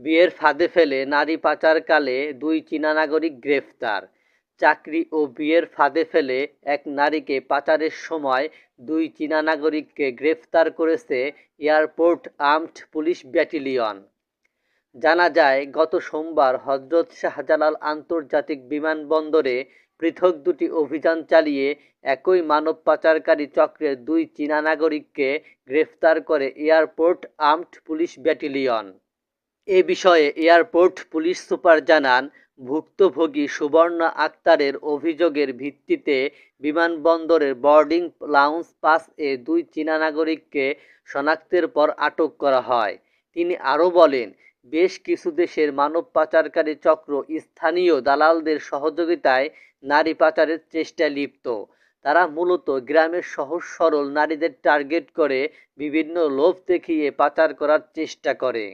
বিয়ের ফাঁদে ফেলে নারী পাচারকালে দুই চীনা নাগরিক গ্রেফতার। চাকরি ও বিয়ের ফাঁদে ফেলে এক নারীকে পাচারের সময় দুই চীনা নাগরিককে গ্রেফতার করেছে এয়ারপোর্ট আর্মড পুলিশ ব্যাটালিয়ন। জানা যায়, গত সোমবার হজরত শাহজালাল আন্তর্জাতিক বিমানবন্দরে পৃথক দুটি অভিযান চালিয়ে একই মানব পাচারকারী চক্রের দুই চীনা নাগরিককে গ্রেফতার করে এয়ারপোর্ট আর্মড পুলিশ ব্যাটালিয়ন। এ বিষয়ে এয়ারপোর্ট পুলিশ সুপার জানান, ভুক্তভোগী সুবর্ণা আক্তারের অভিযোগের ভিত্তিতে বিমানবন্দরের বোর্ডিং লাউঞ্জ পাস এ দুই চীনা নাগরিককে শনাক্তের পর আটক করা হয়। তিনি আরও বলেন, বেশ কিছু দেশের মানব পাচারকারী চক্র স্থানীয় দালালদের সহযোগিতায় নারী পাচারের চেষ্টায় লিপ্ত। তারা মূলত গ্রামের সহজ সরল নারীদের টার্গেট করে বিভিন্ন লোভ দেখিয়ে পাচার করার চেষ্টা করে।